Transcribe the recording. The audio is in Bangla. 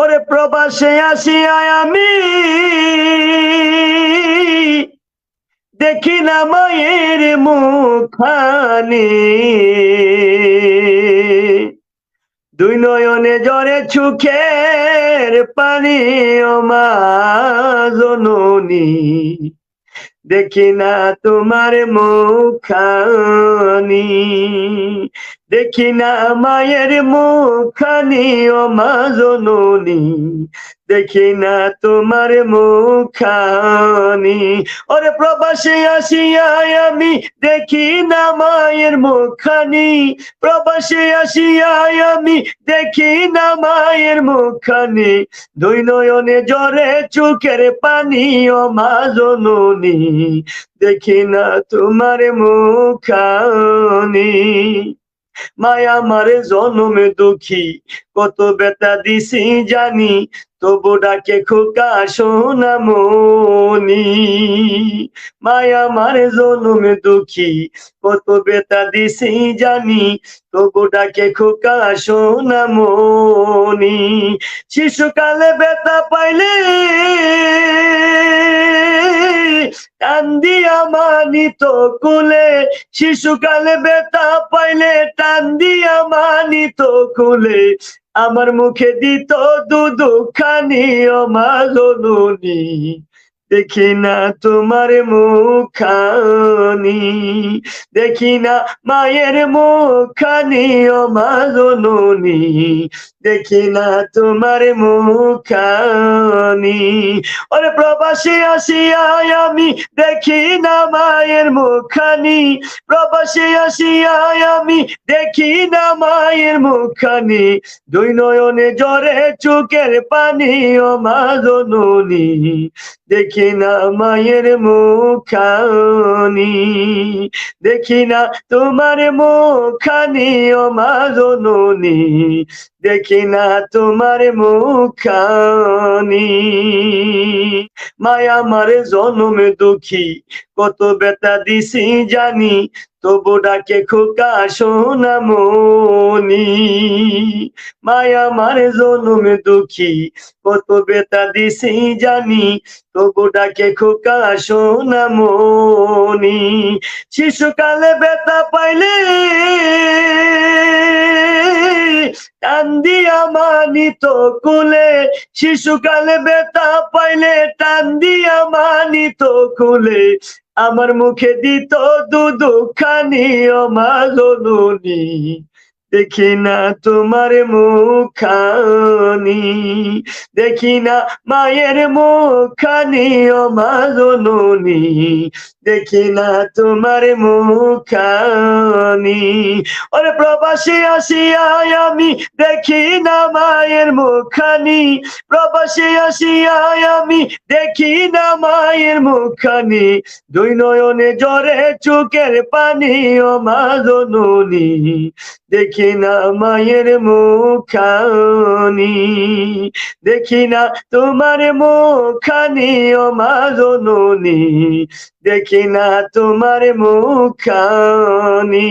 ওরে প্রবাসে আসিয়া আমি দেখি না মায়ের মুখানি দুই নয়নে জরে চুখের পানি মা দেখি না তোমার মুখানি দেখি না মায়ের মুখানি ও মা জননী। দেখি না তোমার মুখানি ওরে প্রবাসে আসিয়া আমি দেখি না মায়ের মুখানি প্রবাসে আসিয়া আমি দেখি না মায়ের মুখানি দুই নয়নে জরে চোখের পানি ও মা দেখি না তোমার মুখানি মায়া মারে জনমে দুঃখী। কত বেতা দিছি জানি, তবু ডাকে খোকা সোনামনি মায়া মারে জনমে দুঃখী, কত বেতা দিছি জানি, তবু ডাকে খোকা সোনামনি শিশুকালে বেতা পাইলে কান্দিয়া মানিত কুলে শিশুকালে বেতা পাইলে টান দিয়া মানিত কুলে। আমার মুখে দিত দুদুখানি জননী দেখি না তোমার মুখানি দেখি না মায়ের মুখানি ও মা জননী, দেখি না তোমার মুখানি ওরে প্রবাসী আসিয়া আমি দেখি না মায়ের মুখানি প্রবাসী আসিয়া আমি দেখি না মায়ের মুখানি দুই নয়নে জরে চোখের পানি ও মা জননী। দেখি না মায়ের মুখানি দেখি না তোমার মুখানি ও মা দেখি না তোমার মুখানি মায়া মারে জনমে দুঃখী, কত বেতা দিছি জানি তবু ডাকে খোকা সোনামনি মায়া মারে জনমে দুঃখী, কত বেতা দিছি জানি। তবু ডাকে খোকা সোনামনি শিশুকালে বেতা শিশুকালে বেতা পাইলে টান দিয়া মানিত কুলে আমার মুখে দিত দুধু মা দেখি না তোমার মুখানি দেখি না মায়ের মুখানি জননী দেখি না তোমার মুখানি ওরে প্রবাসী আসিয়া আমি দেখি না মায়ের মুখানি প্রবাসী আসিয়া আমি দেখি না মায়ের মুখানি দুই নয়নে জরে চোখের পানি ও মা জননী দেখি না মায়ের মুখানি দেখি না তোমার মুখানি ও মা জননী দেখি না তোমার মুখানি।